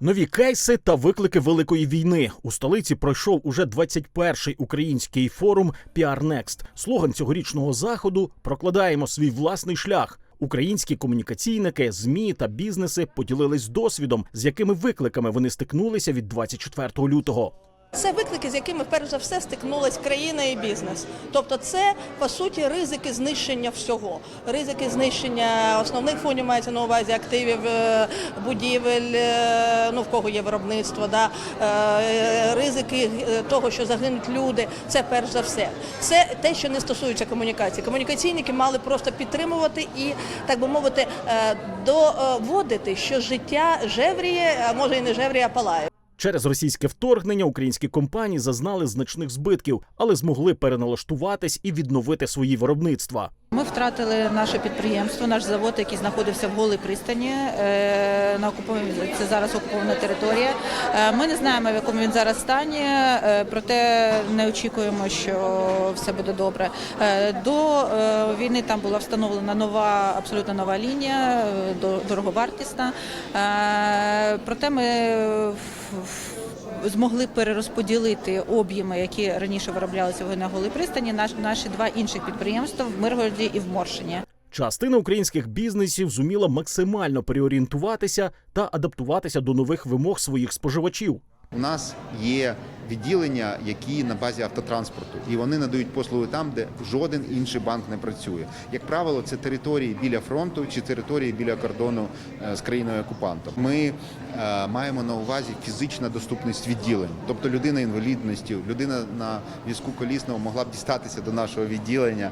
Нові кейси та виклики великої війни у столиці пройшов уже 21-й український форум PR Next. Слоган цьогорічного заходу прокладаємо свій власний шлях. Українські комунікаційники, змі та бізнеси поділились досвідом, з якими викликами вони стикнулися від 24 лютого. Це виклики, з якими перш за все стикнулась країна і бізнес. Тобто, це по суті ризики знищення всього. Ризики знищення основних фондів мається на увазі активів, е, будівель, е, ну в кого є виробництво, да е, ризики того, що загинуть люди. Це перш за все. Це те, що не стосується комунікації. Комунікаційники мали просто підтримувати і, так би мовити, доводити, що життя жевріє, а може і не жевріє, а палає. Через російське вторгнення українські компанії зазнали значних збитків, але змогли переналаштуватись і відновити свої виробництва. Ми втратили наше підприємство, наш завод, який знаходився в голій пристані. е, На окупованій це зараз окупована територія. Е, Ми не знаємо, в якому він зараз стані, е, проте не очікуємо, що все буде добре. До війни там була встановлена нова, абсолютно нова лінія, дороговартісна. Проте ми змогли перерозподілити об'єми, які раніше вироблялися на голій пристані, наші два інших підприємства в Миргороді і в Моршині. Частина українських бізнесів зуміла максимально переорієнтуватися та адаптуватися до нових вимог своїх споживачів. У нас є відділення, які на базі автотранспорту, і вони надають послуги там, де жоден інший банк не працює. Як правило, це території біля фронту чи території біля кордону е, з країною окупантом. Ми е, маємо на увазі фізична доступність відділень, тобто людина інвалідності, людина на візку колісного могла б дістатися до нашого відділення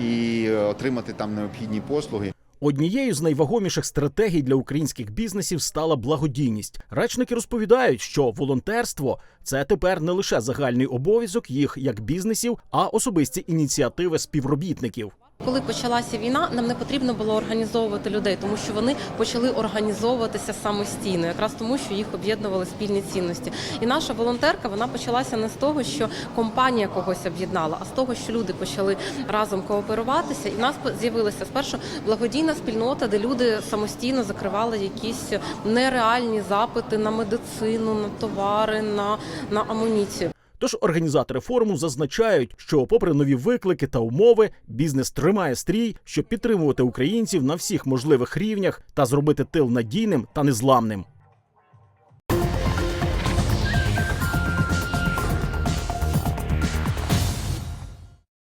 і е, отримати там необхідні послуги. Однією з найвагоміших стратегій для українських бізнесів стала благодійність. Речники розповідають, що волонтерство це тепер не лише загальний обов'язок їх як бізнесів, а особисті ініціативи співробітників. Коли почалася війна, нам не потрібно було організовувати людей, тому що вони почали організовуватися самостійно, якраз тому, що їх об'єднували спільні цінності. І наша волонтерка вона почалася не з того, що компанія когось об'єднала, а з того, що люди почали разом кооперуватися. І в нас з'явилася спершу благодійна спільнота, де люди самостійно закривали якісь нереальні запити на медицину, на товари, на, на амуніцію. Тож організатори форуму зазначають, що, попри нові виклики та умови, бізнес тримає стрій, щоб підтримувати українців на всіх можливих рівнях та зробити тил надійним та незламним.